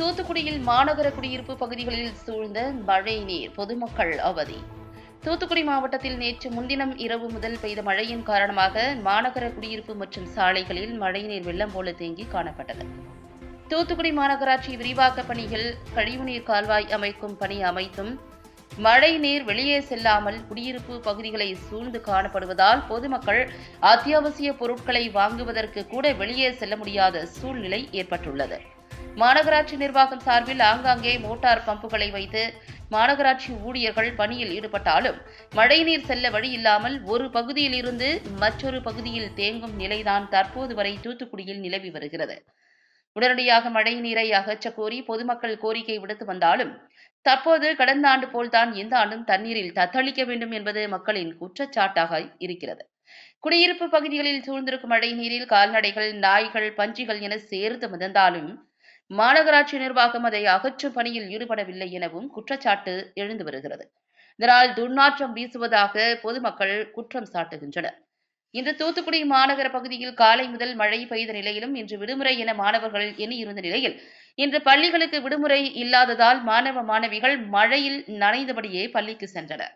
தூத்துக்குடியில் மாநகர குடியிருப்பு பகுதிகளில் சூழ்ந்த மழை நீர் பொதுமக்கள் அவதி. தூத்துக்குடி மாவட்டத்தில் நேற்று முன்தினம் இரவு முதல் பெய்த மழையின் காரணமாக மாநகர குடியிருப்பு மற்றும் சாலைகளில் மழைநீர் வெள்ளம் போல தேங்கி காணப்பட்டது. தூத்துக்குடி மாநகராட்சி விரிவாக்க பணிகள் கழிவுநீர் கால்வாய் அமைக்கும் பணி அமைத்தும் மழை நீர் வெளியே செல்லாமல் குடியிருப்பு பகுதிகளை சூழ்ந்து காணப்படுவதால் பொதுமக்கள் அத்தியாவசிய பொருட்களை வாங்குவதற்கு கூட வெளியே செல்ல முடியாத சூழ்நிலை ஏற்பட்டுள்ளது. மாநகராட்சி நிர்வாகம் சார்பில் ஆங்காங்கே மோட்டார் பம்புகளை வைத்து மாநகராட்சி ஊழியர்கள் பணியில் ஈடுபட்டாலும் மழைநீர் செல்ல வழி இல்லாமல் ஒரு பகுதியிலிருந்து மற்றொரு பகுதியில் தேங்கும் நிலைதான் தற்போது வரை தூத்துக்குடியில் நிலவி வருகிறது. உடனடியாக மழை நீரை அகற்றக் கோரி பொதுமக்கள் கோரிக்கை விடுத்து வந்தாலும் தற்போது கடந்த ஆண்டு போல்தான் இந்த ஆண்டும் தண்ணீரில் தத்தளிக்க வேண்டும் என்பது மக்களின் குற்றச்சாட்டாக இருக்கிறது. குடியிருப்பு பகுதிகளில் சூழ்ந்திருக்கும் மழை நீரில் கால்நடைகள் நாய்கள் பன்றிகள் என சேர்த்து மிதந்தாலும் மாநகராட்சி நிர்வாகம் அதை அகற்றும் பணியில் ஈடுபடவில்லை எனவும் குற்றச்சாட்டு எழுந்து வருகிறது. இதனால் துர்நாற்றம் வீசுவதாக பொதுமக்கள் குற்றம் சாட்டுகின்றனர். இன்று தூத்துக்குடி மாநகர பகுதியில் காலை முதல் மழை பெய்த நிலையிலும் இன்று விடுமுறை என மாணவர்கள் எண்ணியிருந்த நிலையில் இன்று பள்ளிகளுக்கு விடுமுறை இல்லாததால் மாணவ மாணவிகள் மழையில் நனைந்தபடியே பள்ளிக்கு சென்றனர்.